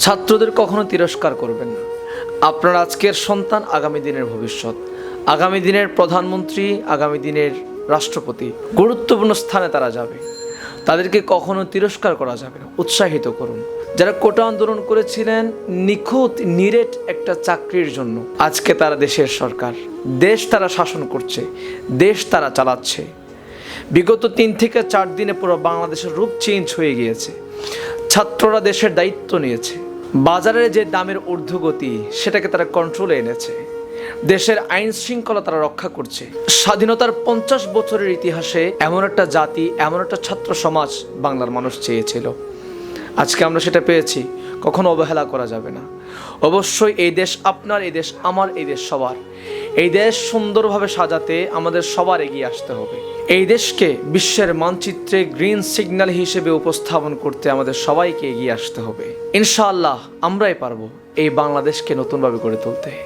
ছাত্রদের কখনো তিরস্কার করবেন না। আপনার আজকের সন্তান আগামী দিনের ভবিষ্যৎ। আগামী দিনের প্রধানমন্ত্রী, আগামী দিনের রাষ্ট্রপতি গুরুত্বপূর্ণ স্থানে তারা যাবে। তাদেরকে কখনো তিরস্কার করা যাবে না। উৎসাহিত করুন। যারা কোটা আন্দোলন করেছিলেন, নিখুঁত, নিরেট একটা চাকরির জন্য আজকে তারা দেশের সরকার। দেশ তারা শাসন করছে, দেশ তারা চালাচ্ছে। বিগত তিন থেকে চার দিনে পুরো বাংলাদেশের রূপ চেঞ্জ হয়ে গিয়েছে। ছাত্ররা দেশের দায়িত্ব নিয়েছে। বাজারে যে দামের ঊর্ধ্বগতি, সেটাকে তারা কন্ট্রোলে এনেছে। দেশের আইন শৃঙ্খলা তারা রক্ষা করছে। স্বাধীনতার পঞ্চাশ বছরের ইতিহাসে এমন একটা জাতি, এমন একটা ছাত্র সমাজ বাংলার মানুষ চেয়েছিল। আজকে আমরা সেটা পেয়েছি, কখনো অবহেলা করা যাবে না। অবশ্যই এই দেশ আপনার, এই দেশ আমার, এই দেশ সবার। এই দেশ সুন্দরভাবে সাজাতে আমাদের সবার এগিয়ে আসতে হবে। এই দেশকে বিশ্বের মানচিত্রে গ্রিন সিগন্যাল হিসেবে উপস্থাপন করতে আমাদের সবাইকে এগিয়ে আসতে হবে। ইনশাআল্লাহ আমরাই পারব এই বাংলাদেশকে নতুনভাবে গড়ে তুলতে।